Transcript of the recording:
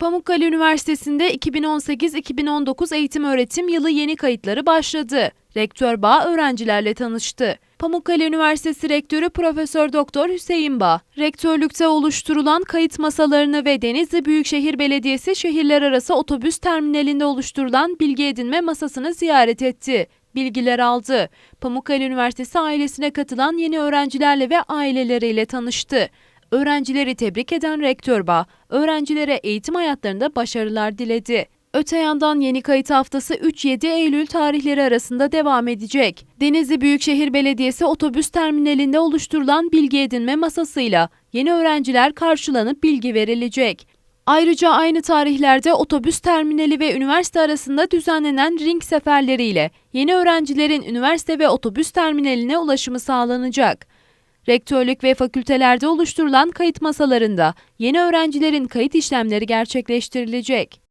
Pamukkale Üniversitesi'nde 2018-2019 eğitim öğretim yılı yeni kayıtları başladı. Rektör Bağ öğrencilerle tanıştı. Pamukkale Üniversitesi Rektörü Profesör Doktor Hüseyin Bağ, rektörlükte oluşturulan kayıt masalarını ve Denizli Büyükşehir Belediyesi şehirler arası otobüs terminalinde oluşturulan bilgi edinme masasını ziyaret etti. Bilgiler aldı. Pamukkale Üniversitesi ailesine katılan yeni öğrencilerle ve aileleriyle tanıştı. Öğrencileri tebrik eden Rektör Bağ, öğrencilere eğitim hayatlarında başarılar diledi. Öte yandan yeni kayıt haftası 3-7 Eylül tarihleri arasında devam edecek. Denizli Büyükşehir Belediyesi otobüs terminalinde oluşturulan bilgi edinme masasıyla yeni öğrenciler karşılanıp bilgi verilecek. Ayrıca aynı tarihlerde otobüs terminali ve üniversite arasında düzenlenen ring seferleriyle yeni öğrencilerin üniversite ve otobüs terminaline ulaşımı sağlanacak. Rektörlük ve fakültelerde oluşturulan kayıt masalarında yeni öğrencilerin kayıt işlemleri gerçekleştirilecek.